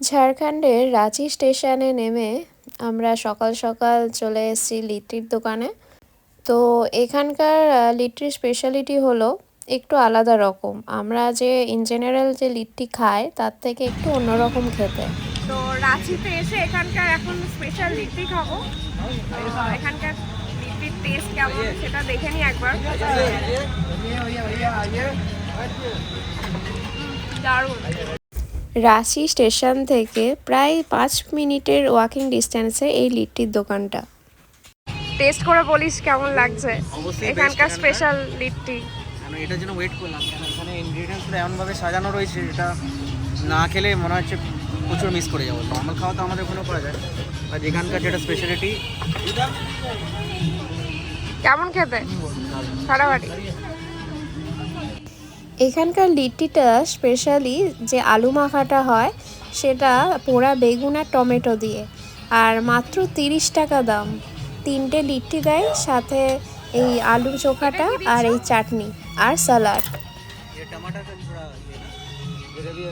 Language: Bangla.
ঝাড়খণ্ডের রাঁচি স্টেশনে নেমে আমরা সকাল সকাল চলে এসেছি লিট্রির দোকানে। তো এখানকার লিট্রির স্পেশালিটি হলো একটু আলাদা রকম। আমরা যে ইন জেনারেল যে লিট্টি খাই তার থেকে একটু অন্যরকম খেতে। তো রাঁচিতে এসে এখানকার এখন স্পেশাল লিট্টি খাব। এখানকার লিট্টির টেস্ট কেমন সেটা দেখে নিই একবার। দারুণ। রাঁচি স্টেশন থেকে প্রায় পাঁচ মিনিটের ওয়াকিং ডিস্টেন্সে এই লিট্টির দোকানটা। টেস্ট করে বলিস কেমন লাগছে? অবশ্যই এখানকার। স্পেশাল লিট্টি। আমি এটার জন্য ওয়েট করলাম কেন? এখানে ইনগ্রিডিয়েন্টসগুলো এমনভাবে সাজানো রয়েছে যেটা না খেলে মনে হচ্ছে প্রচুর মিস করে যাব। নর্মাল খাওয়া তো আমাদের ওখানেও করা যায় আর এখানকার যেটা স্পেশালিটি কেমন খেতে? ফাটাফাটি এখানকার লিট্টিটা স্পেশালি যে আলু মাখাটা হয় সেটা পোড়া বেগুন আর টমেটো দিয়ে আর মাত্র তিরিশ টাকা দাম তিনটে লিট্টি দেয় সাথে এই আলু চোখাটা আর এই চাটনি আর স্যালাড ये टमाटर का थोड़ा ये ना ग्रेवी